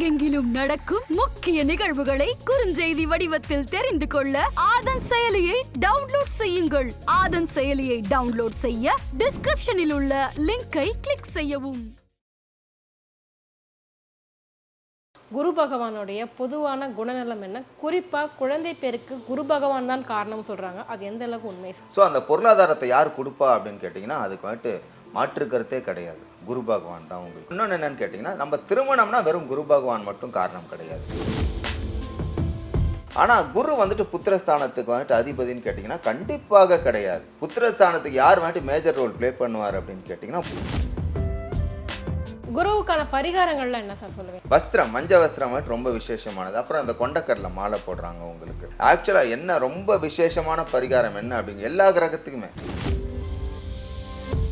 உலகெங்கிலும் நடக்கும் முக்கிய நிகழ்வுகளை குறுஞ்செய்தி வடிவத்தில் தெரிந்து கொள்ள ஆதன் செயலியை டவுன்லோட் செய்யுங்கள். ஆதன் செயலியை டவுன்லோட் செய்ய டிஸ்கிரிப்ஷனில் உள்ள லிங்கை கிளிக் செய்யவும். குரு பகவானுடைய பொதுவான குணநலம் என்ன? குறிப்பா குழந்தை பேருக்கு குரு பகவான் தான் காரணம் சொல்றாங்க. அது எந்த அளவுக்கு உண்மை? ஸோ அந்த பொருளாதாரத்தை யார் கொடுப்பா அப்படின்னு கேட்டிங்கன்னா அதுக்கு வந்துட்டு மாற்று கருத்தே கிடையாது. குரு பகவான் தான் உங்களுக்கு. இன்னொன்று என்னன்னு கேட்டிங்கன்னா நம்ம திருமணம்னா வெறும் குரு பகவான் மட்டும் காரணம் கிடையாது. ஆனால் குரு வந்துட்டு புத்திரஸ்தானத்துக்கு வந்துட்டு அதிபதின்னு கேட்டிங்கன்னா கண்டிப்பாக கிடையாது. புத்திரஸ்தானத்துக்கு யார் வந்துட்டு மேஜர் ரோல் ப்ளே பண்ணுவார் அப்படின்னு கேட்டிங்கன்னா குருவுக்கான பரிகாரங்கள்லாம் என்ன சார் சொல்லுவேன் வஸ்திரம் மஞ்ச வஸ்திரம் வந்துட்டு ரொம்ப விசேஷமானது. அப்புறம் அந்த கொண்டக்கடலை மாலை போடுறாங்க உங்களுக்கு. ஆக்சுவலாக என்ன ரொம்ப விசேஷமான பரிகாரம் என்ன அப்படின்னு எல்லா கிரகத்துக்குமே.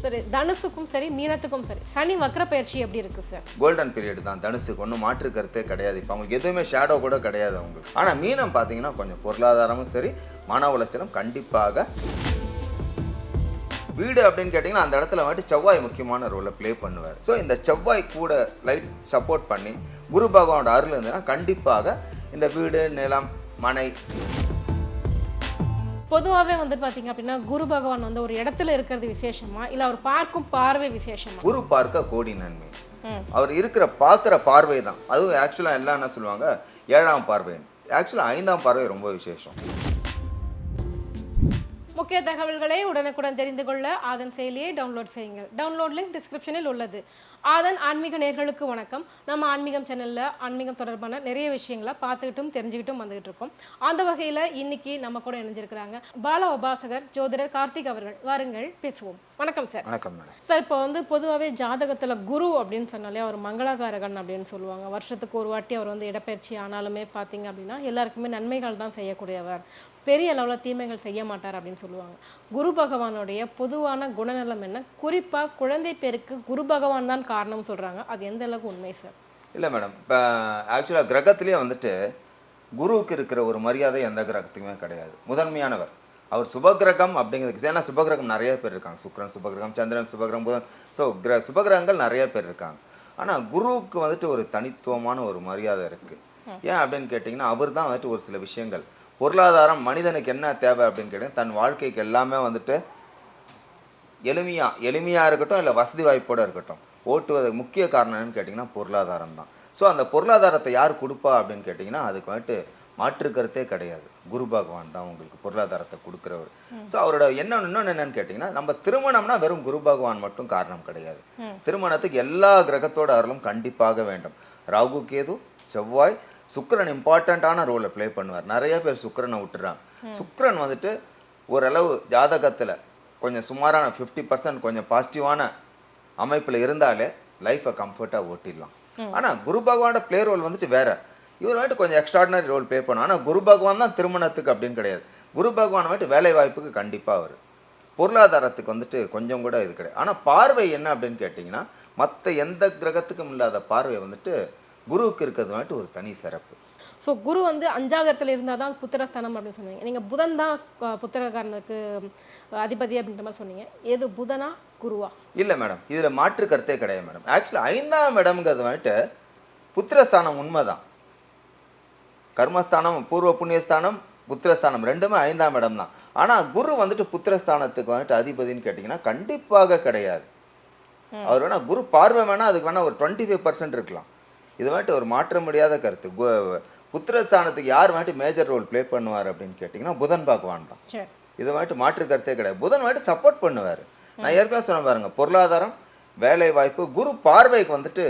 சரி தனுசுக்கும் சரி மீனத்துக்கும் சரி. சனி வக்ர பயிற்சி எப்படி இருக்கு சார் கோல்டன் பீரியட் தான். தனுசுக்கு ஒன்றும் மாற்று கருத்தே கிடையாது. இப்போ அவங்களுக்கு எதுவுமே ஷேடோ கூட கிடையாது அவங்களுக்கு. ஆனால் மீனம் பார்த்தீங்கன்னா கொஞ்சம் பொருளாதாரமும் சரி மன உளைச்சலும் கண்டிப்பாக. வீடு அப்படின்னு கேட்டிங்கன்னா அந்த இடத்துல வந்துட்டு செவ்வாய் முக்கியமான ரோலை ப்ளே பண்ணுவார். ஸோ இந்த செவ்வாய் கூட லைட் சப்போர்ட் பண்ணி குரு பகவானோட அருள் இருந்ததுன்னா கண்டிப்பாக இந்த வீடு நிலம் மனை பொதுவாகவே வந்து பாத்தீங்க அப்படின்னா குரு பகவான் வந்து ஒரு இடத்துல இருக்கிறது விசேஷமா? இல்ல அவர் பார்க்கும் பார்வை விசேஷமா? குரு பார்க்க கோடி நன்மை. அவர் இருக்கிற பார்க்குற பார்வை தான் அதுவும் ஆக்சுவலாக எல்லாம் என்ன சொல்லுவாங்க? ஏழாம் பார்வை. ஆக்சுவலாக ஐந்தாம் பார்வை ரொம்ப விசேஷம். முக்கிய தகவல்களை உடனுக்குடன் தெரிந்து கொள்ள ஆதன் செயலியை டவுன்லோட் செய்யுங்கள். டவுன்லோட் லிங்க் டிஸ்கிரிப்ஷனில் உள்ளது. ஆதன் ஆன்மீக நேர்களுக்கு வணக்கம். நம்ம ஆன்மீகம் சேனல்ல ஆன்மீகம் தொடர்பான நிறைய விஷயங்களை பார்த்துக்கிட்டும் தெரிஞ்சுக்கிட்டும் வந்துகிட்டு இருக்கோம் அந்த வகையில இன்னைக்கு நம்ம கூட இணைஞ்சிருக்கிறாங்க பால உபாசகர் ஜோதிடர் கார்த்திக் அவர்கள். வாருங்கள் பேசுவோம். வணக்கம் சார். வணக்கம் சார் இப்போ வந்து பொதுவாகவே ஜாதகத்துல குரு அப்படின்னு சொன்னாலே அவர் மங்களகாரகன் அப்படின்னு சொல்லுவாங்க. வருஷத்துக்கு ஒரு வாட்டி அவர் வந்து இடப்பெயர்ச்சி ஆனாலுமே பார்த்தீங்க அப்படின்னா எல்லாருக்குமே நன்மைகள் தான் செய்யக்கூடியவர். பெரிய அளவில் தீமைகள் செய்ய மாட்டார் அப்படின்னு சொல்லுவாங்க. குரு பகவானுடைய பொதுவான குணநலம் என்ன? குறிப்பா குழந்தை பேருக்கு குரு பகவான் தான் காரணம் சொல்றாங்க. அது எந்த அளவுக்கு உண்மை சார் இல்லை மேடம் இப்போ ஆக்சுவலாக கிரகத்திலேயே வந்துட்டு குருவுக்கு இருக்கிற ஒரு மரியாதை எந்த கிரகத்துக்குமே கிடையாது. முதன்மையானவர். அவர் சுபகிரகம் அப்படிங்கிறதுக்கு ஏன்னா சுபகிரகம் நிறைய பேர் இருக்காங்க. சுக்கிரன் சுபகிரகம் சந்திரன் சுபகிரகம் புதன். ஸோ கிர சுபகிரகங்கள் நிறைய பேர் இருக்காங்க. ஆனால் குருவுக்கு வந்துட்டு ஒரு தனித்துவமான ஒரு மரியாதை இருக்குது ஏன் அப்படின்னு கேட்டிங்கன்னா அவர் தான் வந்துட்டு ஒரு சில விஷயங்கள். பொருளாதாரம் மனிதனுக்கு என்ன தேவை அப்படின்னு கேட்டிங்கன்னா தன் வாழ்க்கைக்கு எல்லாமே வந்துட்டு எளிமையா எளிமையா இருக்கட்டும் இல்லை வசதி வாய்ப்போட இருக்கட்டும். ஓட்டுவதற்கு முக்கிய காரணம் என்னன்னு கேட்டிங்கன்னா பொருளாதாரம் தான். ஸோ அந்த பொருளாதாரத்தை யார் கொடுப்பா அப்படின்னு கேட்டிங்கன்னா அதுக்கு வந்துட்டு மாற்று கருத்தே கிடையாது. குரு பகவான் தான் உங்களுக்கு பொருளாதாரத்தை கொடுக்குறவர். ஸோ அவரோட என்ன இன்னொன்று என்னன்னு கேட்டிங்கன்னா நம்ம திருமணம்னா வெறும் குரு பகவான் மட்டும் காரணம் கிடையாது. திருமணத்துக்கு எல்லா கிரகத்தோட அருளும் கண்டிப்பாக வேண்டும். ராகு கேது செவ்வாய் சுக்கிரன் இம்பார்ட்டண்ட்டான ரோலை ப்ளே பண்ணுவார். நிறைய பேர் சுக்கிரனை விட்டுறாங்க. சுக்கிரன் வந்துட்டு ஓரளவு ஜாதகத்தில் கொஞ்சம் சுமாரான ஃபிஃப்டி பர்சன்ட் கொஞ்சம் பாசிட்டிவான அமைப்பில் இருந்தாலே லைஃப்பை கம்ஃபர்ட்டாக ஓட்டிடலாம். ஆனால் குரு பகவானோட ப்ளே ரோல் வந்துட்டு வேற. இவர் வந்துட்டு கொஞ்சம் எக்ஸ்ட்ராடினரி ரோல் ப்ளே பண்ணும் ஆனால் குரு பகவான் தான் திருமணத்துக்கு அப்படின்னு கிடையாது. குரு பகவான் வந்துட்டு வேலை வாய்ப்புக்கு கண்டிப்பாக வரும் பொருளாதாரத்துக்கு வந்துட்டு கொஞ்சம் கூட இது கிடையாது. ஆனால் பார்வை என்ன அப்படின்னு கேட்டிங்கன்னா மற்ற எந்த கிரகத்துக்கும் இல்லாத பார்வை வந்துட்டு குருவுக்கு இருக்கிறது வந்துட்டு ஒரு தனி சிறப்பு. ஸோ குரு வந்து அஞ்சாவது இடத்துல இருந்தால் தான் புத்திரஸ்தானம் அப்படின்னு சொன்னீங்க. நீங்கள் புதன் தான் அஹ், அதிபதி அப்படின்ற மாதிரி சொன்னீங்க. எது புதனா குருவா? இல்லை மேடம். இதில் மாற்று கருத்தே கிடையாது மேடம். ஆக்சுவலாக ஐந்தாம் இடம்ங்கிறது வந்துட்டு புத்திரஸ்தானம் உண்மைதான். கர்மஸ்தானம் பூர்வ புண்ணியஸ்தானம் புத்திரஸ்தானம் ரெண்டுமே ஐந்தாம் இடம் தான் ஆனால் குரு வந்துட்டு புத்திரஸ்தானத்துக்கு வந்துட்டு அதிபதின்னு கேட்டிங்கன்னா கண்டிப்பாக கிடையாது. அவர் வேணா குரு பார்வை வேணா அதுக்கு வேணா ஒரு டுவெண்ட்டி ஃபைவ் பர்சன்ட் இருக்கலாம். இது வந்துட்டு ஒரு மாற்ற முடியாத கருத்து. புத்திரஸ்தானத்துக்கு யார் வந்துட்டு மேஜர் ரோல் ப்ளே பண்ணுவார் அப்படின்னு கேட்டிங்கன்னா புதன் பகவான் தான். இது வந்துட்டு மாற்று கருத்தே கிடையாது. புதன் வந்துட்டு சப்போர்ட் பண்ணுவார். நான் ஏற்கனவே சொன்ன பாருங்க பொருளாதாரம் வேலை வாய்ப்பு குரு பார்வைக்கு வந்துட்டு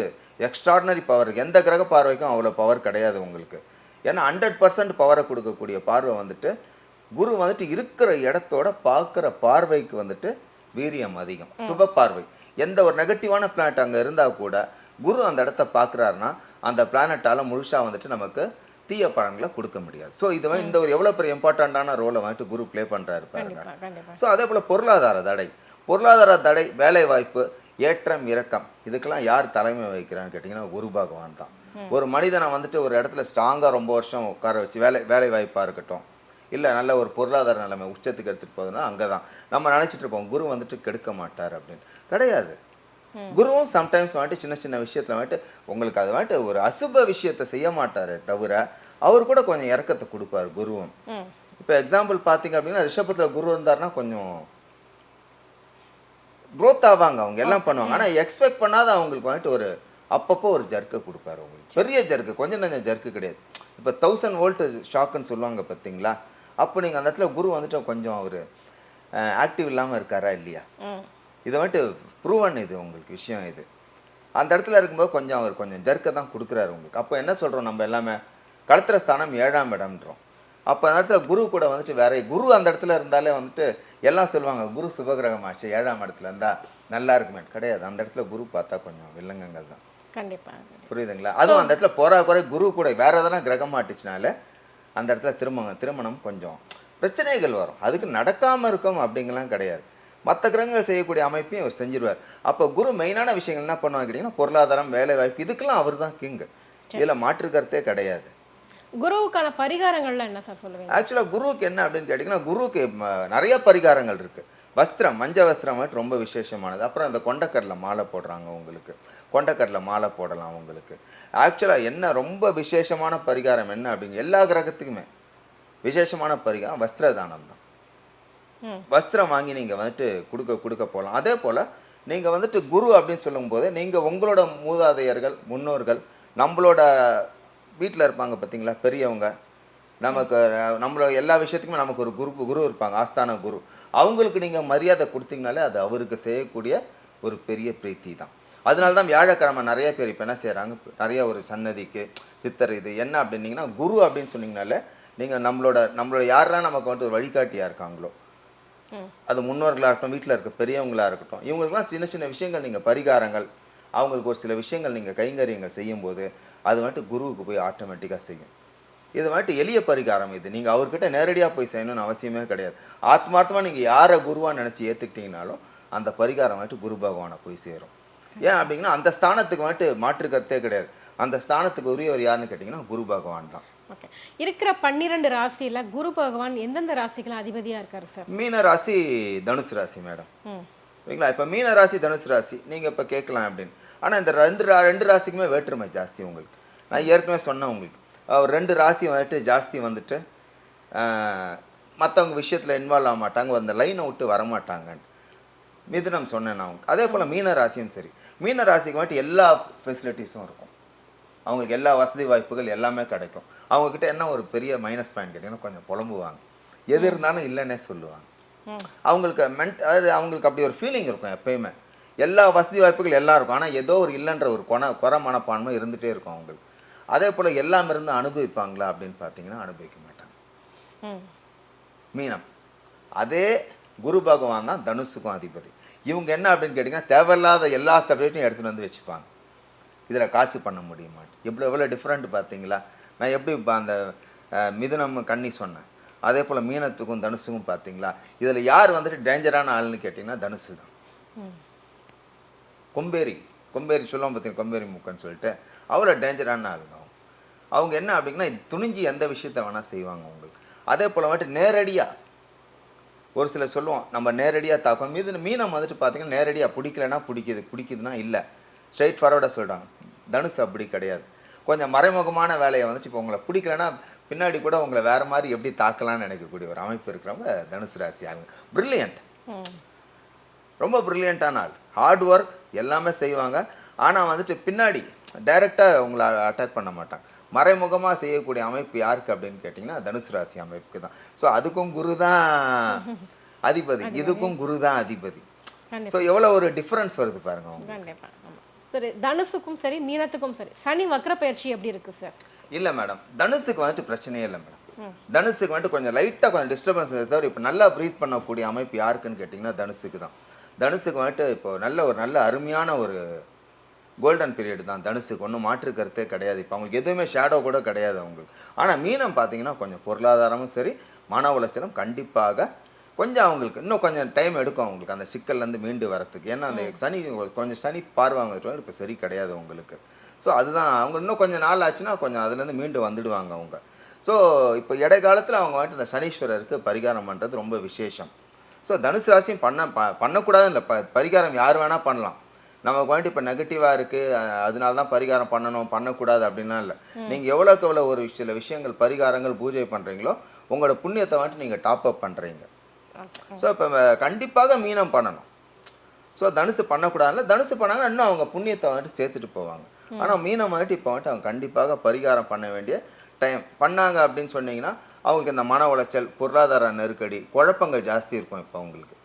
எக்ஸ்ட்ராடினரி பவர் எந்த கிரக பார்வைக்கும் அவ்வளோ பவர் கிடையாது உங்களுக்கு. ஏன்னா ஹண்ட்ரட் பர்சன்ட் பவரை கொடுக்கக்கூடிய பார்வை வந்துட்டு குரு வந்துட்டு இருக்கிற இடத்தோட பார்க்குற பார்வைக்கு வந்துட்டு வீரியம் அதிகம். சுப பார்வை. எந்த ஒரு நெகட்டிவான பிளானட் அங்கே இருந்தால் கூட குரு அந்த இடத்த பார்க்குறாருன்னா அந்த பிளானட்டால முழுசாக வந்துட்டு நமக்கு தீய பலன்களை கொடுக்க முடியாது. ஸோ இது வந்து இந்த ஒரு எவ்வளோ பெரிய இம்பார்ட்டண்ட்டான ரோலை வந்துட்டு குரு ப்ளே பண்ணுறாரு பாருங்க. ஸோ அதே போல் பொருளாதார தடை. பொருளாதார தடை வேலை வாய்ப்பு ஏற்றம் இறக்கம். இதுக்கெல்லாம் யார் தலைமை வகிக்கிறான்னு கேட்டிங்கன்னா குரு பகவான் தான். ஒரு மனிதனை வந்துட்டு ஒரு இடத்துல ஸ்ட்ராங்காக ரொம்ப வருஷம் உட்கார வச்சு வேலை வேலை வாய்ப்பாக இருக்கட்டும். இல்லை நல்ல ஒரு பொருளாதார நிலைமை உச்சத்துக்கு எடுத்துகிட்டு போகுதுன்னா அங்கே தான் நம்ம நினச்சிட்டு இருப்போம் குரு வந்துட்டு கெடுக்க மாட்டார் அப்படின்னு. கிடையாது. குருவும் சம்டைம்ஸ் வந்துட்டு சின்ன சின்ன விஷயத்துல வந்துட்டு உங்களுக்கு அது வந்துட்டு ஒரு அசுப விஷயத்தை செய்ய மாட்டாரு தவிர அவர் கூட கொஞ்சம் இறக்கத்தை கொடுப்பாரு குருவும். இப்போ எக்ஸாம்பிள் பார்த்தீங்க அப்படின்னா ரிஷபத்தில் குரு இருந்தாருன்னா கொஞ்சம் growth ஆவாங்க அவங்க எல்லாம் பண்ணுவாங்க. ஆனால் எக்ஸ்பெக்ட் பண்ணாத அவங்களுக்கு வந்துட்டு ஒரு அப்பப்போ ஒரு ஜர்க்கை கொடுப்பாரு உங்களுக்கு பெரிய ஜர்க்கு கொஞ்சம் கொஞ்சம் ஜர்க்கு கிடையாது. இப்போ தௌசண்ட் வோல்ட் ஷாக்குன்னு சொல்லுவாங்க பார்த்தீங்களா அப்போ நீங்கள் அந்த இடத்துல குரு வந்துட்டு கொஞ்சம் அவர் ஆக்டிவ் இல்லாமல் இருக்காரா இல்லையா? இது வந்துட்டு ப்ரூவன் இது உங்களுக்கு விஷயம் இது. அந்த இடத்துல இருக்கும்போது கொஞ்சம் அவர் கொஞ்சம் ஜர்க்கை தான் கொடுக்குறாரு உங்களுக்கு. அப்போ என்ன சொல்கிறோம் நம்ம எல்லாமே? களத்திர ஸ்தானம் ஏழாம் இடம்ன்றோம். அப்போ அந்த இடத்துல குரு கூட வந்துட்டு வேற குரு அந்த இடத்துல இருந்தாலே வந்துட்டு எல்லாம் சொல்லுவாங்க குரு சுபகிரகம் ஆச்சு ஏழாம் இடத்துல இருந்தா நல்லா இருக்குமே. கிடையாது. அந்த இடத்துல குரு பார்த்தா கொஞ்சம் வில்லங்கங்கள் தான். கண்டிப்பாக புரியுதுங்களா? அதுவும் அந்த இடத்துல போறா குறை குரு கூட வேற எதனா கிரகம் மாட்டுச்சுனால அந்த இடத்துல திருமணம் திருமணம் கொஞ்சம் பிரச்சனைகள் வரும். அதுக்கு நடக்காம இருக்கும் அப்படிங்கலாம் கிடையாது. மற்ற கிரகங்கள் செய்யக்கூடிய அமைப்பையும் அவர் செஞ்சிருவார். அப்போ குரு மெயினான விஷயங்கள் என்ன பண்ணுவாங்க கேட்டிங்கன்னா பொருளாதாரம் வேலை வாய்ப்பு இதுக்கெல்லாம் அவர் தான் கிங்கு இதில் மாற்று கருத்தே கிடையாது. குருவுக்கான பரிகாரங்கள்லாம் என்ன சார் சொல்லுவீங்க? ஆக்சுவலாக குருவுக்கு என்ன அப்படின்னு கேட்டிங்கன்னா குருவுக்கு நிறைய பரிகாரங்கள் இருக்கு. வஸ்திரம் மஞ்ச வஸ்திரம் வந்துட்டு ரொம்ப விசேஷமானது. அப்புறம் அந்த கொண்டக்கடலை மாலை போடுறாங்க உங்களுக்கு. கொண்டக்கடலை மாலை போடலாம் உங்களுக்கு. ஆக்சுவலாக என்ன ரொம்ப விசேஷமான பரிகாரம் என்ன அப்படிங்க எல்லா கிரகத்துக்குமே. விசேஷமான பரிகாரம் வஸ்திர தானம் தான். வஸ்திரம் வாங்கி நீங்கள் வந்துட்டு கொடுக்க கொடுக்க போகலாம் அதே போல் நீங்கள் வந்துட்டு குரு அப்படின்னு சொல்லும்போது நீங்கள் உங்களோட மூதாதையர்கள் முன்னோர்கள் நம்மளோட வீட்டில் இருப்பாங்க பார்த்தீங்களா பெரியவங்க. நமக்கு நம்மளோட எல்லா விஷயத்துக்குமே நமக்கு ஒரு குரு குரு இருப்பாங்க ஆஸ்தான குரு. அவங்களுக்கு நீங்கள் மரியாதை கொடுத்தீங்கனாலே அது அவருக்கு செய்யக்கூடிய ஒரு பெரிய பிரீத்தி தான். அதனால தான் வியாழக்கிழமை நிறைய பேர் இப்போ என்ன செய்கிறாங்க நிறைய ஒரு சன்னதிக்கு சித்தர் இது என்ன அப்படின்னீங்கன்னா குரு அப்படின்னு சொன்னீங்கனாலே நீங்கள் நம்மளோட நம்மளோட யாரெல்லாம் நமக்கு வந்துட்டு ஒரு வழிகாட்டியாக இருக்காங்களோ அது முன்னோர்களாக இருக்கட்டும் வீட்டில் இருக்க பெரியவங்களாக இருக்கட்டும் இவங்களுக்குலாம் சின்ன சின்ன விஷயங்கள் நீங்கள் பரிகாரங்கள் அவங்களுக்கு ஒரு சில விஷயங்கள் நீங்கள் கைங்கரியங்கள் செய்யும்போது அது வந்துட்டு குருவுக்கு போய் ஆட்டோமேட்டிக்காக செய்யும். இது வந்துட்டு எளிய பரிகாரம் இது. நீங்கள் அவர்கிட்ட நேரடியாக போய் செய்யணும்னு அவசியமே கிடையாது. ஆத்மார்த்தமாக நீங்கள் யாரை குருவாக நினச்சி ஏற்றுக்கிட்டீங்கனாலும் அந்த பரிகாரம் வந்துட்டு குரு பகவானை போய் சேரும். ஏன் அப்படிங்கன்னா அந்த ஸ்தானத்துக்கு வந்துட்டு மாற்று கருத்தே கிடையாது. அந்த ஸ்தானத்துக்கு உரியவர் யாருன்னு கேட்டிங்கன்னா குரு பகவான் தான். ஓகே இருக்கிற பன்னிரெண்டு ராசியில குரு பகவான் எந்தெந்த ராசிக்கு அதிபதியா இருக்காரு சார் மீன ராசி தனுசு ராசி மேடம். ஓகேங்களா இப்போ மீன ராசி தனுசு ராசி நீங்கள் இப்போ கேட்கலாம் அப்படின்னு. ஆனால் இந்த ரெண்டு ரெண்டு ராசிக்குமே வேற்றுமை ஜாஸ்தி உங்களுக்கு. நான் ஏற்கனவே சொன்னேன் உங்களுக்கு. அவர் ரெண்டு ராசி வந்துட்டு ஜாஸ்தி வந்துட்டு மற்றவங்க விஷயத்தில் இன்வால்வ் ஆக மாட்டாங்க அந்த லைனை விட்டு வரமாட்டாங்கன்னு. மிதுனம் சொன்னேன் நான் உங்களுக்கு. அதே போல் மீன ராசியும் சரி. மீன ராசிக்கு வந்துட்டு எல்லா ஃபெசிலிட்டிஸும் இருக்கும். அவங்களுக்கு எல்லா வசதி வாய்ப்புகள் எல்லாமே கிடைக்கும். அவங்கக்கிட்ட என்ன ஒரு பெரிய மைனஸ் பாயிண்ட் கேட்டிங்கன்னா கொஞ்சம் புலம்புவாங்க. எது இருந்தாலும் இல்லைன்னே சொல்லுவாங்க. அவங்களுக்கு மென்ட் அதாவது அவங்களுக்கு அப்படி ஒரு ஃபீலிங் இருக்கும் எப்பயுமே. எல்லா வசதி வாய்ப்புகள் எல்லாம் இருக்கும். ஆனால் ஏதோ ஒரு இல்லைன்ற ஒரு கொன குறை மனப்பான்மை இருந்துகிட்டே இருக்கும் அவங்களுக்கு. அதே போல் எல்லாம் இருந்து அனுபவிப்பாங்களா அப்படின்னு பார்த்தீங்கன்னா அனுபவிக்க மாட்டாங்க. மீனம். அதே குரு பகவான் தான் தனுசுக்கும் அதிபதி. இவங்க என்ன அப்படின்னு கேட்டிங்கன்னா தேவையில்லாத எல்லா சப்ஜெக்டையும் எடுத்துகிட்டு வந்து வச்சுப்பாங்க. இதில் காசு பண்ண முடியுமா எவ்வளோ எவ்வளோ டிஃப்ரெண்ட் பார்த்தீங்களா? நான் எப்படி இப்போ அந்த மிதுனம் கன்னி சொன்னேன். அதே போல் மீனத்துக்கும் தனுசுக்கும் பார்த்தீங்களா? இதில் யார் வந்துட்டு டேஞ்சரான ஆள்னு கேட்டிங்கன்னா தனுசு தான். கொம்பேரி. கொம்பேரி சொல்லுவோம் பார்த்தீங்க கொம்பேரி மூக்கன்னு சொல்லிட்டு. அவ்வளோ டேஞ்சரான ஆளுங்க அவங்க. அவங்க என்ன அப்படிங்கன்னா துணிஞ்சு எந்த விஷயத்த வேணால் செய்வாங்க உங்களுக்கு அதே போல் வந்துட்டு நேரடியாக ஒரு சிலர் சொல்லுவோம் நம்ம நேரடியாக தாக்கம் மீது மீனம் வந்துட்டு பார்த்தீங்கன்னா நேரடியாக பிடிக்கலன்னா பிடிக்குது பிடிக்குதுன்னா இல்லை. ஸ்ட்ரைட் ஃபார்வர்டாக சொல்கிறாங்க தனுசு அப்படி கிடையாது. கொஞ்சம் மறைமுகமான வேலையை வந்துட்டு இப்போ உங்களை பிடிக்கலன்னா பின்னாடி கூட உங்களை வேறு மாதிரி எப்படி தாக்கலாம்னு நினைக்கக்கூடிய ஒரு அமைப்பு இருக்கிறவங்க தனுசு ராசி ஆளுங்க. பிரில்லியன்ட் ம். ரொம்ப ப்ரில்லியண்ட்டான ஆள். ஹார்ட் ஒர்க் எல்லாமே செய்வாங்க. ஆனால் வந்துட்டு பின்னாடி டைரெக்டாக உங்களை அட்டாக் பண்ண மாட்டாங்க. மறைமுகமாக செய்யக்கூடிய அமைப்பு யாருக்கு அப்படின்னு கேட்டிங்கன்னா தனுசு ராசி அமைப்புக்கு தான். ஸோ அதுக்கும் குரு தான் அதிபதி. இதுக்கும் குரு தான் அதிபதி. ஸோ எவ்வளோ ஒரு டிஃப்ரென்ஸ் வருது பாருங்க அவங்க சரி தனுசுக்கும் சரி மீனத்துக்கும் சரி. சனி வக்ர பயிற்சி எப்படி இருக்கு சார் இல்லை மேடம் தனுசுக்கு வந்துட்டு பிரச்சனையே இல்லை மேடம் தனுசுக்கு வந்துட்டு கொஞ்சம் லைட்டாக கொஞ்சம் டிஸ்டர்பன்ஸ் சார் இப்போ நல்லா ப்ரீத் பண்ணக்கூடிய அமைப்பு யாருக்குன்னு கேட்டிங்கன்னா தனுசுக்கு தான். தனுசுக்கு வந்துட்டு இப்போ நல்ல ஒரு நல்ல அருமையான ஒரு கோல்டன் பீரியட் தான் தனுசுக்கு. ஒன்றும் மாற்று கருத்தே கிடையாது. இப்போ அவங்களுக்கு எதுவுமே ஷேடோ கூட கிடையாது அவங்களுக்கு. ஆனால் மீனம் பார்த்தீங்கன்னா கொஞ்சம் பொருளாதாரமும் சரி மன உளைச்சலும் கண்டிப்பாக கொஞ்சம் அவங்களுக்கு இன்னும் கொஞ்சம் டைம் எடுக்கும் அவங்களுக்கு அந்த சிக்கல்லேருந்து மீண்டு வரத்துக்கு. ஏன்னா அந்த சனி கொஞ்சம் சனி பார்வை அவங்க இப்போ சரி கிடையாது உங்களுக்கு ஸோ அதுதான் அவங்க இன்னும் கொஞ்சம் நாள் ஆச்சுன்னா கொஞ்சம் அதுலேருந்து மீண்டு வந்துடுவாங்க அவங்க. ஸோ இப்போ இடைக்காலத்தில் அவங்க வந்துட்டு இந்த சனீஸ்வரருக்கு பரிகாரம் பண்ணுறது ரொம்ப விசேஷம். ஸோ தனுசு ராசியும் பண்ண ப பண்ணக்கூடாதுன்னு இல்லை. ப பரிகாரம் யார் வேணால் பண்ணலாம். நமக்கு வந்துட்டு இப்போ நெகட்டிவாக இருக்குது அதனால தான் பரிகாரம் பண்ணணும் பண்ணக்கூடாது அப்படின்னா இல்லை. நீங்கள் எவ்வளோக்கு எவ்வளோ ஒரு சில விஷயங்கள் பரிகாரங்கள் பூஜை பண்ணுறீங்களோ உங்களோட புண்ணியத்தை வந்துட்டு நீங்கள் டாப் அப் பண்ணுறீங்க ஸோ இப்போ கண்டிப்பாக மீனம் பண்ணணும். ஸோ தனுசு பண்ணக்கூடாதுல தனுசு பண்ணாங்கன்னா இன்னும் அவங்க புண்ணியத்தை வந்துட்டு சேர்த்துட்டு போவாங்க. ஆனால் மீனம் வந்துட்டு இப்போ வந்துட்டு அவங்க கண்டிப்பாக பரிகாரம் பண்ண வேண்டிய டைம் பண்ணாங்க அப்படின்னு சொன்னீங்கன்னா அவங்களுக்கு இந்த மன உளைச்சல் பொருளாதார நெருக்கடி குழப்பங்கள் ஜாஸ்தி இருக்கும் இப்போ அவங்களுக்கு.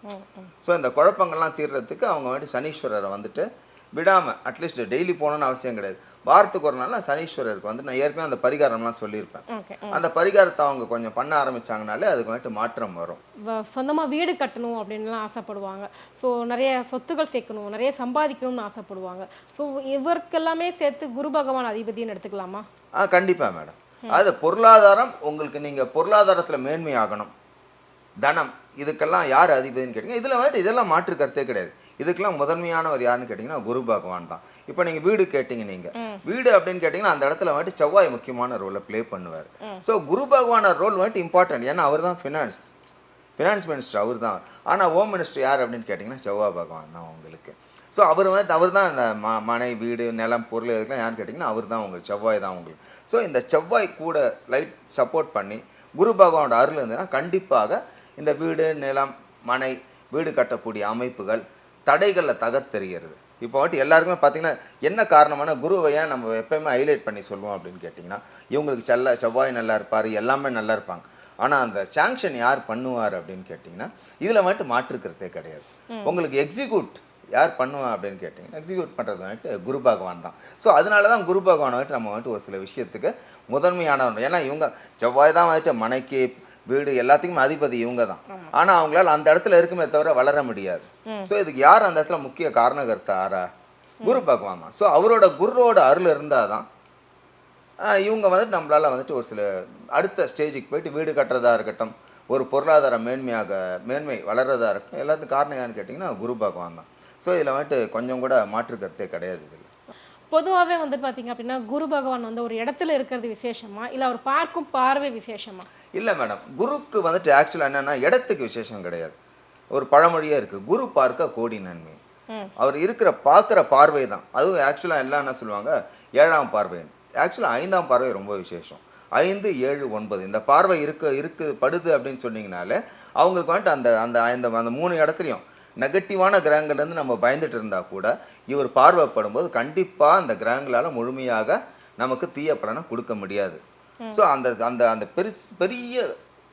ஸோ இந்த குழப்பங்கள்லாம் தீர்றதுக்கு அவங்க வந்துட்டு சனீஸ்வரரை வந்துட்டு விடாமல் அட்லீஸ்ட் டெய்லி போகணும்னு அவசியம் கிடையாது. வாரத்துக்கு ஒரு நாள் சனீஸ்வரருக்கு வந்து நான் ஏற்கனவே அந்த பரிகாரம்லாம் சொல்லியிருப்பேன். அந்த பரிகாரத்தை அவங்க கொஞ்சம் பண்ண ஆரம்பிச்சாங்கனாலே அதுக்கு வந்துட்டு மாற்றம் வரும். வ- சொந்தமா வீடு கட்டணும் அப்படின்லாம் ஆசைப்படுவாங்க. ஸோ நிறைய சொத்துக்கள் சேர்க்கணும் நிறைய சம்பாதிக்கணும்னு ஆசைப்படுவாங்க. ஸோ இவருக்கெல்லாமே சேர்த்து குரு பகவான் அதிபதினு எடுத்துக்கலாமா? ஆ கண்டிப்பா மேடம். அது பொருளாதாரம் உங்களுக்கு நீங்க பொருளாதாரத்துல மேன்மை ஆகணும் தனம் இதுக்கெல்லாம் யார் அதிபதினு கேட்டீங்க. இதுல வந்துட்டு இதெல்லாம் மாற்று கருத்தே கிடையாது. இதுக்கெல்லாம் முதன்மையானவர் யாருன்னு கேட்டிங்கன்னா குரு பகவான் தான். இப்போ நீங்க வீடு கேட்டீங்க நீங்க. வீடு அப்படின்னு கேட்டிங்கன்னா அந்த இடத்துல வந்துட்டு செவ்வாய் முக்கியமான ரோலை ப்ளே பண்ணுவார். ஸோ குரு பகவான ரோல் வந்துட்டு இம்பார்ட்டன்ட் ஏன்னா அவர் தான் ஃபினான்ஸ் ஃபினான்ஸ் மினிஸ்டர் அவர் தான். ஆனால் ஹோம் மினிஸ்டர் யார் அப்படின்னு கேட்டிங்கன்னா செவ்வாய் பகவான் தான் உங்களுக்கு. ஸோ அவர் வந்து அவர் தான் இந்த ம மனை வீடு நிலம் பொருள் இதுக்கெல்லாம் யாருன்னு கேட்டிங்கன்னா அவர் தான் உங்களுக்கு செவ்வாய் தான் உங்களுக்கு. ஸோ இந்த செவ்வாய் கூட லைட் சப்போர்ட் பண்ணி குரு பகவானோட அருள் இருந்ததுன்னா கண்டிப்பாக இந்த வீடு நிலம் மனை வீடு கட்டக்கூடிய அமைப்புகள் தடைகளில் தகர்த்தெறிகிறது. இப்போ வந்துட்டு எல்லாருக்குமே பார்த்தீங்கன்னா என்ன காரணமான குருவை ஏன் நம்ம எப்பயுமே ஹைலைட் பண்ணி சொல்லுவோம் அப்படின்னு கேட்டிங்கன்னா இவங்களுக்கு செல்ல செவ்வாய் நல்லா இருப்பார் எல்லாமே நல்லா இருப்பாங்க. ஆனால் அந்த சாங்ஷன் யார் பண்ணுவார் அப்படின்னு கேட்டிங்கன்னா இதில் வந்துட்டு மாற்றுக்கிறதே கிடையாது. உங்களுக்கு எக்ஸிக்யூட் யார் பண்ணுவா அப்படின்னு கேட்டிங்கன்னா எக்ஸிக்யூட் பண்ணுறது வந்துட்டு குரு பகவான் தான். ஸோ அதனால தான் குரு பகவான் வந்துட்டு நம்ம வந்துட்டு ஒரு சில விஷயத்துக்கு முதன்மையானவர். ஏன்னா இவங்க செவ்வாய் தான் வந்துட்டு மனைக்கு வீடு எல்லாத்துக்குமே அதிபதி இவங்க தான் ஆனால் அவங்களால அந்த இடத்துல இருக்குமே தவிர வளர முடியாது. ஸோ இதுக்கு யார் அந்த இடத்துல முக்கிய காரணகர்த்தா? ஆரா குரு பகவான். தான் ஸோ அவரோட குருவோட அருள் இருந்தால் தான் ஆஹ் இவங்க வந்துட்டு நம்மளால வந்துட்டு ஒரு சில அடுத்த ஸ்டேஜுக்கு போயிட்டு வீடு கட்டுறதா இருக்கட்டும் ஒரு பொருளாதார மேன்மையாக மேன்மை வளர்றதா இருக்கட்டும் எல்லாத்துக்கும் காரணம் யாருன்னு கேட்டிங்கன்னா குரு பகவான் தான் ஸோ இதில் வந்துட்டு கொஞ்சம் கூட மாற்று கருத்தே கிடையாது இதில். பொதுவாகவே வந்து பார்த்தீங்க அப்படின்னா குரு பகவான் வந்து ஒரு இடத்துல இருக்கிறது விசேஷமா இல்லை அவர் பார்க்கும் பார்வை விசேஷமா? இல்லை மேடம் குருக்கு வந்துட்டு ஆக்சுவலாக என்னன்னா இடத்துக்கு விசேஷம் கிடையாது. ஒரு பழமொழியே இருக்குது குரு பார்க்க கோடி நன்மை. அவர் இருக்கிற பார்க்குற பார்வை தான். அதுவும் ஆக்சுவலாக எல்லாம் என்ன சொல்லுவாங்க? ஏழாம் பார்வை ஆக்சுவலாக ஐந்தாம் பார்வை ரொம்ப விசேஷம். ஐந்து ஏழு ஒன்பது. இந்த பார்வை இருக்க இருக்கு படுது அப்படின்னு சொன்னீங்கனாலே அவங்களுக்கு வந்துட்டு அந்த அந்த அந்த அந்த மூணு இடத்துலையும் நெகட்டிவான கிரகங்கள்லேருந்து நம்ம பயந்துட்டு இருந்தா கூட இவர் பார்வைப்படும்போது கண்டிப்பாக அந்த கிரகங்களால் முழுமையாக நமக்கு தீய பலனை கொடுக்க முடியாது. ஸோ அந்த அந்த அந்த பெருசு பெரிய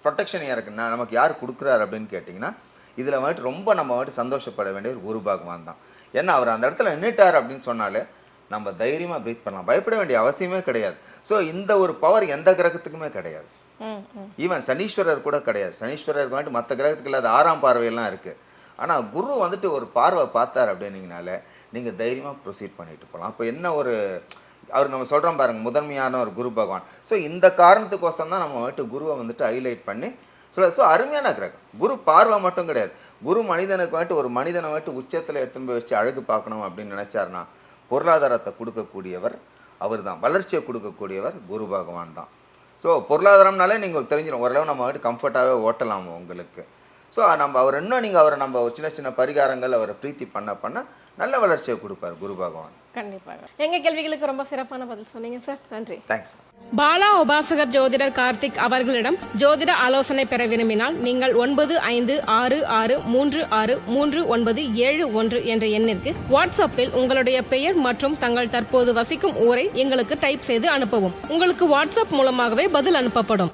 ப்ரொடெக்ஷன் யாருக்கு நான் நமக்கு யார் கொடுக்குறாரு அப்படின்னு கேட்டிங்கன்னா இதில் வந்துட்டு ரொம்ப நம்ம வந்துட்டு சந்தோஷப்பட வேண்டிய ஒரு குரு பகவான் தான். ஏன்னா அவர் அந்த இடத்துல நின்றுட்டார் அப்படின்னு சொன்னாலே நம்ம தைரியமாக ப்ரீத் பண்ணலாம். பயப்பட வேண்டிய அவசியமே கிடையாது. ஸோ இந்த ஒரு பவர் எந்த கிரகத்துக்குமே கிடையாது. ஈவன் சனீஸ்வரர் கூட கிடையாது. சனீஸ்வரருக்கு வந்துட்டு மற்ற கிரகத்துக்கு இல்லாத ஆறாம் பார்வையெல்லாம் இருக்குது ஆனால் குரு வந்துட்டு ஒரு பார்வை பார்த்தார் அப்படின்னீங்கனாலே நீங்கள் தைரியமாக ப்ரொசீட் பண்ணிட்டு போகலாம் அப்போ என்ன ஒரு அவர் நம்ம சொல்கிறோம் பாருங்கள் முதன்மையான ஒரு குரு பகவான். ஸோ இந்த காரணத்துக்கோசம் தான் நம்ம வந்துட்டு குருவை வந்துட்டு ஹைலைட் பண்ணி சொல்ல ஸோ அருமையான கிரகம். குரு பார்வை மட்டும் கிடையாது. குரு மனிதனுக்கு வந்துட்டு ஒரு மனிதனை வந்துட்டு உச்சத்தில் எடுத்துன்னு போய் வச்சு அழகு பார்க்கணும் அப்படின்னு நினச்சாருன்னா பொருளாதாரத்தை கொடுக்கக்கூடியவர் அவர் தான் வளர்ச்சியை கொடுக்கக்கூடியவர் குரு பகவான் தான் ஸோ பொருளாதாரம்னாலே நீங்கள் தெரிஞ்சிடும் ஓரளவு நம்ம வந்துட்டு கம்ஃபர்ட்டாகவே ஓட்டலாம் உங்களுக்கு. ஸோ நம்ம அவர் இன்னும் நீங்கள் அவரை நம்ம ஒரு சின்ன சின்ன பரிகாரங்கள் அவரை பிரீத்தி பண்ண பண்ண நல்ல வளர்ச்சியை கொடுப்பார் குரு பகவான். கண்டிப்பாக எங்க கேள்விகளுக்கு ரொம்ப சிறப்பான பதில் சொன்னீங்க சார் நன்றி. தேங்க்ஸ் பாலா உபாசகர் ஜோதிடர் கார்த்திக் அவர்களிடம் ஜோதிட ஆலோசனை பெற விரும்பினால் நீங்கள் ஒன்பது ஐந்து ஆறு ஆறு மூன்று ஆறு மூன்று ஒன்பது ஏழு ஒன்று என்ற எண்ணிற்கு வாட்ஸ்அப்பில் உங்களுடைய பெயர் மற்றும் தங்கள் தற்போது வசிக்கும் ஊரை எங்களுக்கு டைப் செய்து அனுப்பவும். உங்களுக்கு வாட்ஸ்அப் மூலமாகவே பதில் அனுப்பப்படும்.